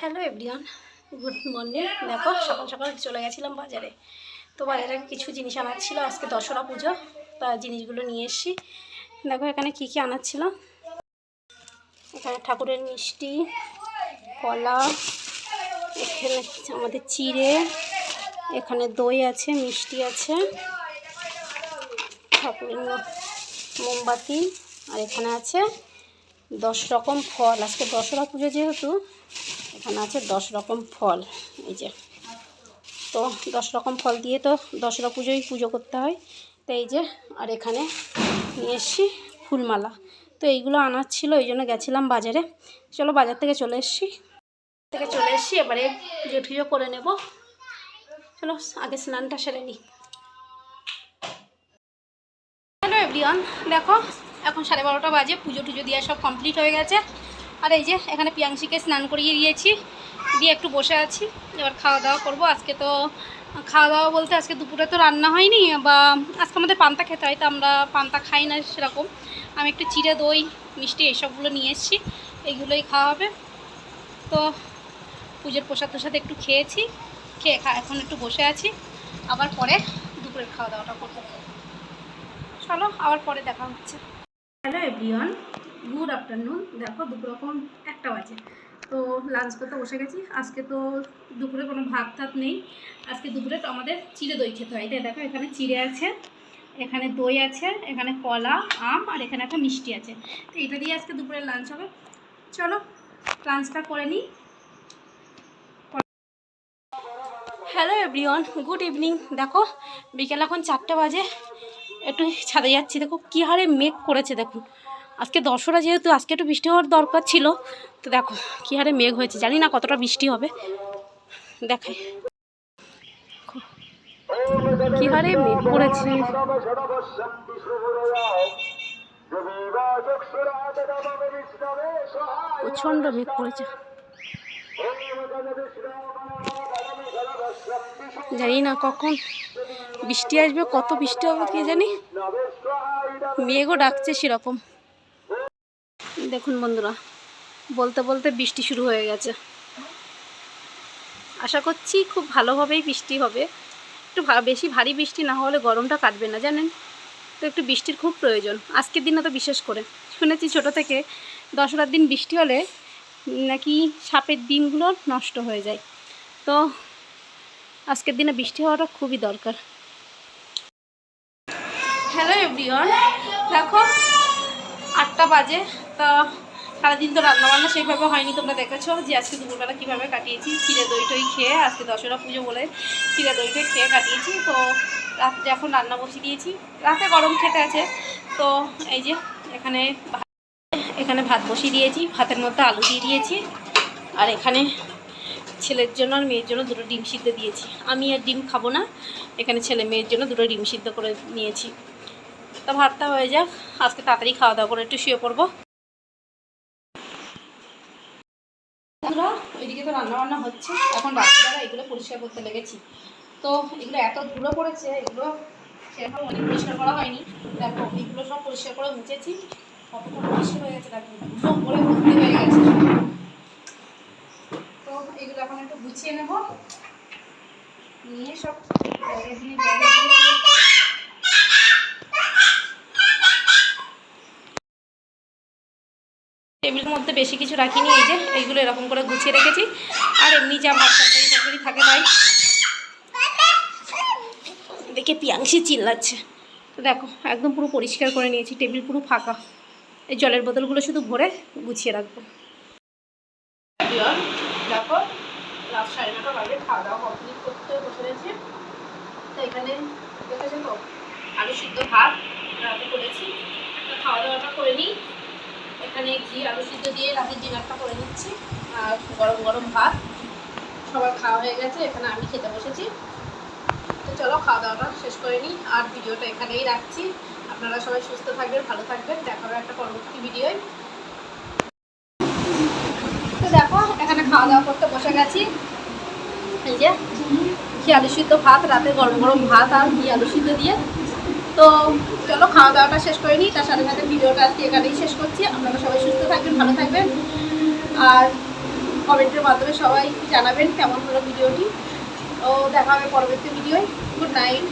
Hello everyone good morning দেখো, সকাল সকাল চলে গেছিলাম বাজারে। তো বাজারে কিছু জিনিস আনার ছিল। আজকে দশরা পুজো, তা জিনিসগুলো নিয়ে এসছি। দেখো, এখানে কি কি আনার ছিল? এখানে ঠাকুরের মিষ্টি, কলা, এখানে আমাদের চিড়ে, এখানে দই আছে, মিষ্টি আছে ঠাকুরের মোমবাতি, আর এখানে আছে দশ রকম ফল। আজকে দশরা পুজো যেহেতু, এখানে আছে দশ রকম ফল। এই যে, তো দশ রকম ফল দিয়ে তো দশরা পুজোই পুজো করতে হয়। তো এই যে, আর এখানে নিয়ে এসছি ফুলমালা। তো এইগুলো আনার ছিল ওই জন্য গেছিলাম বাজারে। চলো বাজার থেকে চলে এসছি। থেকে চলে এসছি, এবারে পুজো টুজো করে নেব। চলো, আগে স্নানটা সেরে নিই। হ্যালো এভরিওয়ান দেখো এখন সাড়ে বারোটা বাজে, পুজো টুজো দেওয়া সব কমপ্লিট হয়ে গেছে। আর এই যে, এখানে পিয়াংশিকে স্নান করিয়ে দিয়েছি, দিয়ে একটু বসে আছি। এবার খাওয়া দাওয়া করব। আজকে তো খাওয়া দাওয়া বলতে আজকে দুপুরে তো রান্না হয়নি, বা আজকে আমাদের পান্তা খেতে হয়, তো আমরা পান্তা খাই না সেরকম। আমি একটু চিড়ে, দই, মিষ্টি এইসবগুলো নিয়ে এসেছি এইগুলোই খাওয়া হবে। তো পুজোর প্রসাদ প্রসাদ একটু খেয়েছি, খেয়ে খা, এখন একটু বসে আছি। আবার পরে দুপুরের খাওয়া দাওয়াটা করব। চলো, আবার পরে দেখা হচ্ছে। হ্যালো এভরিওয়ান গুড আফটারনুন দেখো, দুপুর রকম একটা বাজে। তো লাঞ্চ করতে বসে গেছি। আজকে তো দুপুরে কোনো ভাত টাত নেই। আজকে দুপুরে তো আমাদের চিড়ে দই খেতে হয়। তাই দেখো, এখানে চিড়ে আছে, এখানে দই আছে, এখানে কলা, আম, আর এখানে একটা মিষ্টি আছে। তো এটা দিয়ে আজকে দুপুরে লাঞ্চ হবে। চলো লাঞ্চটা করে নিই। হ্যালো এভরিওয়ান গুড ইভিনিং দেখো, বিকেল এখন চারটে বাজে। একটু ছাদে যাচ্ছি, দেখো কী হারে মেঘ করেছে দেখুন আজকে দশরা যেহেতু, আজকে একটু বৃষ্টি হওয়ার দরকার ছিল, তো দেখো কী হারে মেঘ হয়েছে, জানি না কতটা বৃষ্টি হবে। দেখাই। কী হারে মেঘ করেছে। প্রচণ্ড মেঘ করেছে। জানি না কখন বৃষ্টি আসবে, কত বৃষ্টি হবে কে জানি? মেঘও ডাকছে সেরকম। দেখুন বন্ধুরা, বলতে বলতে বৃষ্টি শুরু হয়ে গেছে। আশা করছি খুব ভালোভাবেই বৃষ্টি হবে। একটু বেশি ভারী বৃষ্টি না হলে গরমটা কাটবে না, জানেন? তো একটু বৃষ্টির খুব প্রয়োজন। আজকের দিনে তো বিশেষ করে। শুনেছি ছোট থেকে দশরার দিন বৃষ্টি হলে নাকি সাপের দিনগুলো নষ্ট হয়ে যায়। তো আজকের দিনে বৃষ্টি হওয়াটা খুবই দরকার। হ্যালো এভরিওয়ান দেখো, আটটা বাজে, তা সারাদিন তো রান্নাবান্না সেইভাবে হয়নি, তোমরা দেখেছ যে আজকে দুপুরবেলা কীভাবে কাটিয়েছি, চিড়ে দই টই খেয়ে, আজকে দশরা পুজো বলে চিড়ে দই টই খেয়ে কাটিয়েছি। তো রাত্রে এখন রান্না বসিয়ে দিয়েছি, রাতে গরম খেতে আছে, তো এই যে এখানে এখানে ভাত বসিয়ে দিয়েছি, ভাতের মধ্যে আলু দিয়ে দিয়েছি, আর এখানে ছেলের জন্য আর মেয়ের জন্য দুটো ডিম সিদ্ধ দিয়েছি। আমি আর ডিম খাব না, এখানে ছেলে মেয়ের জন্য দুটো ডিম সিদ্ধ করে নিয়েছি। তা ভাতটা হয়ে যাক। আজকে তাড়াতাড়ি খাওয়া দাওয়া করে একটু শুয়ে পড়ব। ওইদিকে তো রান্না বান্না হচ্ছে। এখন রাত্রিবেলা এগুলো পরিষ্কার করতে লেগেছি। তো এগুলো এত ধুলো পড়েছে, এগুলো সেরকম অনেক পরিষ্কার করা হয়নি। দেখো, এগুলো সব পরিষ্কার করে মুছেছি। পরিষ্কার হয়ে গেছে, দেখো ভর্তি হয়ে গেছে। তো এগুলো এখন একটু গুছিয়ে নেব। নিয়ে সব দিয়ে টেবিলের মধ্যে বেশি কিছু রাখিনি, এই যে এইগুলো এরকম করে গুছিয়ে রেখেছি। আর এমনি যা ভাত তরকারি তরকারি থাকে তাই। দেখে পিয়াংশি চিল্লাচ্ছে। তো দেখো, একদম পুরো পরিষ্কার করে নিয়েছি, টেবিল পুরো ফাঁকা। এই জলের বোতলগুলো শুধু ভরে গুছিয়ে রাখব। দেখো, রাত সাড়ে নটা বাজে খাওয়া দাওয়া কমপ্লিট করতে বসে রয়েছে। তো এখানে দেখেছ তো? আলু সিদ্ধ ভাত, রাতে করেছি। তো খাওয়া দাওয়াটা করে নিই। এখানে ঘি, আলু সিদ্ধ দিয়ে রাতের ডিনারটা করে নিচ্ছি, আর গরম গরম ভাত। সবার খাওয়া হয়ে গেছে, এখানে আমি খেতে বসেছি। তো চলো, খাওয়া দাওয়াটা শেষ করে নিই, আর ভিডিওটা এখানেই রাখছি। আপনারা সবাই সুস্থ থাকবেন, ভালো থাকবেন, দেখা হবে একটা পরবর্তী ভিডিওয়। তো দেখো, এখানে খাওয়া দাওয়া করতে বসে গেছি। এই যে, ঘি, আলু সিদ্ধ ভাত, রাতে গরম গরম ভাত আর ঘি, আলু সিদ্ধ দিয়ে। তো চলো, খাওয়া দাওয়াটা শেষ করে নিই। তার সাথে সাথে ভিডিওটা আজকে এখানেই শেষ করছি। আপনারা সবাই সুস্থ থাকবেন, ভালো থাকবেন। আর কমেন্টের মাধ্যমে সবাই জানাবেন কেমন হলো ভিডিওটি। ও দেখা হবে পরবর্তী ভিডিওয়। Good night